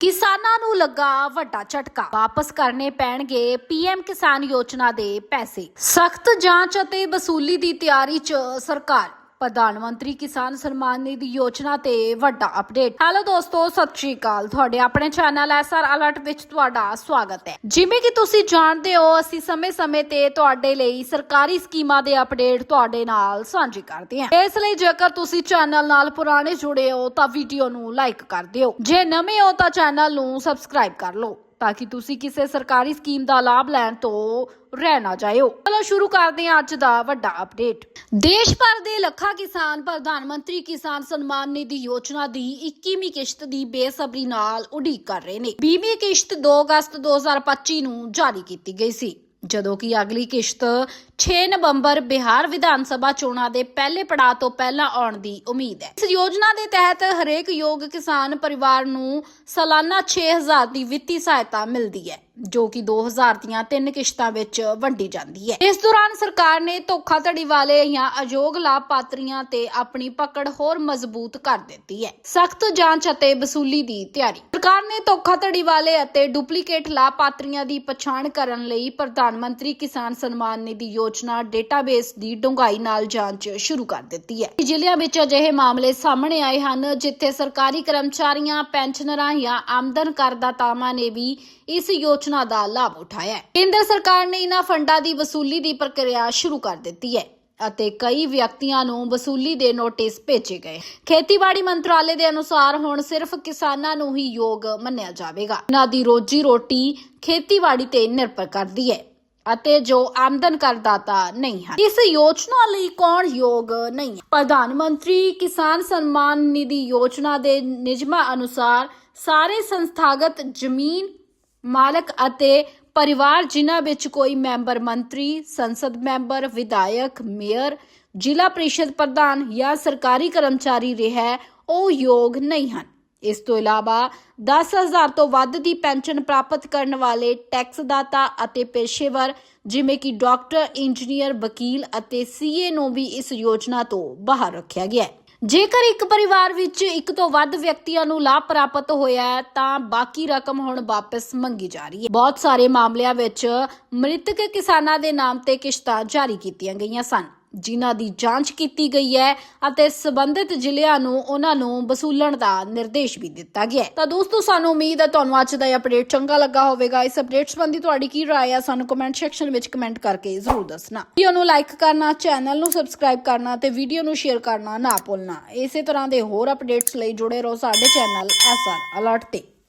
ਕਿਸਾਨਾਂ ਨੂੰ ਲੱਗਾ ਵੱਡਾ ਝਟਕਾ। ਵਾਪਸ ਕਰਨੇ ਪੈਣਗੇ ਪੀਐਮ ਕਿਸਾਨ ਯੋਜਨਾ ਦੇ ਪੈਸੇ। ਸਖਤ ਜਾਂਚ ਅਤੇ ਵਸੂਲੀ ਦੀ ਤਿਆਰੀ 'ਚ ਸਰਕਾਰ। ਪ੍ਰਧਾਨ ਮੰਤਰੀ ਕਿਸਾਨ ਸਨਮਾਨ ਨਿਧੀ ਯੋਜਨਾ ਤੇ ਵੱਡਾ ਅਪਡੇਟ। ਹੈਲੋ ਦੋਸਤੋ, ਸਤਿ ਸ਼੍ਰੀ ਅਕਾਲ। ਤੁਹਾਡੇ ਆਪਣੇ ਚੈਨਲ ਐਸਆਰ ਅਲਰਟ ਵਿੱਚ ਤੁਹਾਡਾ ਸਵਾਗਤ ਹੈ। ਜਿਵੇਂ ਕਿ ਤੁਸੀਂ ਜਾਣਦੇ ਹੋ, ਅਸੀਂ ਸਮੇਂ-ਸਮੇਂ ਤੇ ਤੁਹਾਡੇ ਲਈ ਸਰਕਾਰੀ ਸਕੀਮਾਂ ਦੇ ਅਪਡੇਟ ਤੁਹਾਡੇ ਨਾਲ ਸਾਂਝੇ ਕਰਦੇ ਹਾਂ। ਇਸ ਲਈ ਜੇਕਰ ਤੁਸੀਂ ਚੈਨਲ ਨਾਲ ਪੁਰਾਣੇ ਜੁੜੇ ਹੋ, ਤਾਂ ਵੀਡੀਓ ਨੂੰ ਲਾਈਕ ਕਰ ਦਿਓ। ਜੇ ਨਵੇਂ ਹੋ, ਤਾਂ ਚੈਨਲ ਨੂੰ ਸਬਸਕ੍ਰਾਈਬ ਕਰ ਲਓ। ਤਾਂ ਕਿ ਤੁਸੀਂ ਕਿਸੇ ਸਰਕਾਰੀ ਸਕੀਮ ਦਾ ਲਾਭ ਲੈਣ ਤੋਂ ਰਹਿ ਨਾ ਜਾਇਓ। ਚਲੋ ਸ਼ੁਰੂ ਕਰਦੇ ਹਾਂ ਅੱਜ ਦਾ ਵੱਡਾ ਅਪਡੇਟ ਦੇਸ਼ ਭਰ ਦੇ ਲੱਖਾਂ ਕਿਸਾਨ, ਪ੍ਰਧਾਨ ਮੰਤਰੀ ਕਿਸਾਨ ਸਨਮਾਨ ਨਿਧੀ ਯੋਜਨਾ ਦੀ 21ਵੀਂ ਕਿਸ਼ਤ ਦੀ ਬੇਸਬਰੀ ਨਾਲ ਉਡੀਕ ਕਰ ਰਹੇ ਨੇ। 20ਵੀਂ ਕਿਸ਼ਤ 2 ਅਗਸਤ 2025 ਨੂੰ ਜਾਰੀ ਕੀਤੀ ਗਈ ਸੀ। ਜਦੋਂ ਕਿ ਅਗਲੀ ਕਿਸ਼ਤ 6 ਨਵੰਬਰ ਬਿਹਾਰ ਵਿਧਾਨ ਸਭਾ ਚੋਣਾਂ ਦੇ ਪਹਿਲੇ ਪੜਾਅ ਤੋਂ ਪਹਿਲਾਂ ਆਉਣ ਦੀ ਉਮੀਦ ਹੈ। ਇਸ ਯੋਜਨਾ ਦੇ ਤਹਿਤ ਹਰੇਕ ਯੋਗ ਕਿਸਾਨ ਪਰਿਵਾਰ ਨੂੰ ਸਾਲਾਨਾ 6000 ਦੀ ਵਿੱਤੀ ਸਹਾਇਤਾ ਮਿਲਦੀ ਹੈ। ਜੋ ਕਿ 2000 ਦੀਆਂ ਤਿੰਨ ਕਿਸ਼ਤਾਂ ਵਿੱਚ ਵੰਡੀ ਜਾਂਦੀ ਹੈ। ਇਸ ਦੌਰਾਨ ਸਰਕਾਰ ਨੇ ਧੋਖਾਧੜੀ ਵਾਲੇ ਜਾਂ ਅਯੋਗ ਲਾਭਪਾਤਰੀਆਂ ਤੇ ਆਪਣੀ ਪਕੜ ਹੋਰ ਮਜ਼ਬੂਤ ਕਰ ਦਿੱਤੀ ਹੈ। ਸਖਤ ਜਾਂਚ ਅਤੇ ਵਸੂਲੀ ਦੀ ਤਿਆਰੀ। ਸਰਕਾਰ ਨੇ ਧੋਖਾਧੜੀ ਵਾਲੇ ਅਤੇ ਡੁਪਲੀਕੇਟ ਲਾਭਪਾਤਰੀਆਂ ਦੀ ਪਛਾਣ ਕਰਨ ਲਈ ਪ੍ਰਧਾਨ ਮੰਤਰੀ ਕਿਸਾਨ ਸਨਮਾਨ ਨਿਧੀ ਯੋਜਨਾ ਡੇਟਾਬੇਸ ਦੀ ਡੂੰਘਾਈ ਨਾਲ ਜਾਂਚ ਸ਼ੁਰੂ ਕਰ ਦਿੱਤੀ ਹੈ। ਜ਼ਿਲ੍ਹਿਆਂ ਵਿੱਚ ਅਜਿਹੇ ਮਾਮਲੇ ਸਾਹਮਣੇ ਆਏ ਹਨ, ਜਿੱਥੇ ਸਰਕਾਰੀ ਕਰਮਚਾਰੀਆਂ, ਪੈਨਸ਼ਨਰਾਂ ਜਾਂ ਆਮਦਨ ਕਰਦਾਤਾਵਾਂ ਨੇ ਵੀ ਇਸ ਯੋਜਨਾ ਦਾ ਲਾਭ ਉਠਾਇਆ ਹੈ। ਕੇਂਦਰ ਸਰਕਾਰ ਨੇ ਇਹਨਾਂ ਫੰਡਾਂ ਦੀ ਵਸੂਲੀ ਦੀ ਪ੍ਰਕਿਰਿਆ ਸ਼ੁਰੂ ਕਰ ਦਿੱਤੀ ਹੈ ਅਤੇ ਕਈ ਵਿਅਕਤੀਆਂ ਨੂੰ ਵਸੂਲੀ ਦੇ ਨੋਟਿਸ ਭੇਜੇ ਗਏ ਖੇਤੀਬਾੜੀ ਮੰਤਰਾਲੇ ਦੇ ਅਨੁਸਾਰ ਹੁਣ ਸਿਰਫ ਕਿਸਾਨਾਂ ਨੂੰ ਹੀ ਯੋਗ ਮੰਨਿਆ ਜਾਵੇਗਾ। ਇਹਨਾਂ ਦੀ ਰੋਜੀ ਰੋਟੀ ਖੇਤੀਬਾੜੀ ਤੇ ਨਿਰਭਰ ਕਰਦੀ ਹੈ ਅਤੇ ਜੋ ਆਮਦਨ ਕਰਦਾਤਾ ਨਹੀਂ ਹਨ। ਇਸ ਯੋਜਨਾ ਲਈ ਕੌਣ ਯੋਗ ਨਹੀਂ ਹੈ? ਪ੍ਰਧਾਨ ਮੰਤਰੀ ਕਿਸਾਨ ਸਨਮਾਨ ਨਿਧੀ ਯੋਜਨਾ ਦੇ ਨਿਯਮਾਂ ਅਨੁਸਾਰ ਸਾਰੇ ਸੰਸਥਾਗਤ ਜ਼ਮੀਨ ਮਾਲਕ ਅਤੇ ਪਰਿਵਾਰ ਜਿਨ੍ਹਾਂ ਵਿੱਚ ਕੋਈ ਮੈਂਬਰ ਮੰਤਰੀ, ਸੰਸਦ ਮੈਂਬਰ, ਵਿਧਾਇਕ, ਮੇਅਰ, ਜ਼ਿਲ੍ਹਾ ਪ੍ਰੀਸ਼ਦ ਪ੍ਰਧਾਨ ਜਾਂ ਸਰਕਾਰੀ ਕਰਮਚਾਰੀ ਰਿਹਾ ਉਹ ਯੋਗ ਨਹੀਂ ਹਨ। ਇਸ ਤੋਂ ਇਲਾਵਾ 10000 ਤੋਂ ਵੱਧ ਦੀ ਪੈਨਸ਼ਨ ਪ੍ਰਾਪਤ ਕਰਨ ਵਾਲੇ ਟੈਕਸਦਾਤਾ ਅਤੇ ਪੇਸ਼ੇਵਰ, ਜਿਵੇਂ ਕਿ ਡਾਕਟਰ, ਇੰਜੀਨੀਅਰ, ਵਕੀਲ ਅਤੇ ਸੀਏ ਨੂੰ ਵੀ ਇਸ ਯੋਜਨਾ ਤੋਂ ਬਾਹਰ ਰੱਖਿਆ ਗਿਆ ਹੈ। ਜੇਕਰ ਇੱਕ ਪਰਿਵਾਰ ਵਿੱਚ ਇੱਕ ਤੋਂ ਵੱਧ ਵਿਅਕਤੀਆਂ ਨੂੰ ਲਾਭ ਪ੍ਰਾਪਤ ਹੋਇਆ ਹੈ, ਤਾਂ ਬਾਕੀ ਰਕਮ ਹੁਣ ਵਾਪਸ ਮੰਗੀ ਜਾ ਰਹੀ ਹੈ। ਬਹੁਤ ਸਾਰੇ ਮਾਮਲਿਆਂ ਵਿੱਚ ਮ੍ਰਿਤਕ ਕਿਸਾਨਾਂ ਦੇ ਨਾਮ ਤੇ ਕਿਸ਼ਤਾਂ ਜਾਰੀ ਕੀਤੀਆਂ ਗਈਆਂ ਸਨ। ਜਿਨ੍ਹਾਂ ਦੀ ਜਾਂਚ ਕੀਤੀ ਗਈ ਹੈ ਅਤੇ ਸਬੰਧਿਤ ਜ਼ਿਲ੍ਹਿਆਂ ਨੂੰ ਉਹਨਾਂ ਨੂੰ ਵਸੂਲਣ ਦਾ ਨਿਰਦੇਸ਼ ਵੀ ਦਿੱਤਾ ਗਿਆ ਹੈ। ਤਾਂ ਦੋਸਤੋ, ਸਾਨੂੰ ਉਮੀਦ ਹੈ ਤੁਹਾਨੂੰ ਅੱਜ ਦਾ ਇਹ ਅਪਡੇਟ ਚੰਗਾ ਲੱਗਾ ਹੋਵੇਗਾ। ਇਸ ਅਪਡੇਟ ਸੰਬੰਧੀ ਤੁਹਾਡੀ ਕੀ ਰਾਏ ਹੈ ਸਾਨੂੰ ਕਮੈਂਟ ਸੈਕਸ਼ਨ ਵਿੱਚ ਕਮੈਂਟ ਕਰਕੇ ਜ਼ਰੂਰ ਦੱਸਣਾ। ਵੀਡੀਓ ਨੂੰ ਲਾਈਕ ਕਰਨਾ ਚੈਨਲ ਨੂੰ ਸਬਸਕ੍ਰਾਈਬ ਕਰਨਾ ਤੇ ਵੀਡੀਓ ਨੂੰ ਸ਼ੇਅਰ ਕਰਨਾ ਨਾ ਭੁੱਲਣਾ। ਇਸੇ ਤਰ੍ਹਾਂ ਦੇ ਹੋਰ ਅਪਡੇਟਸ ਲਈ ਜੁੜੇ ਰਹੋ ਸਾਡੇ ਚੈਨਲ ਐਸਆਰ ਅਲਰਟ ਤੇ।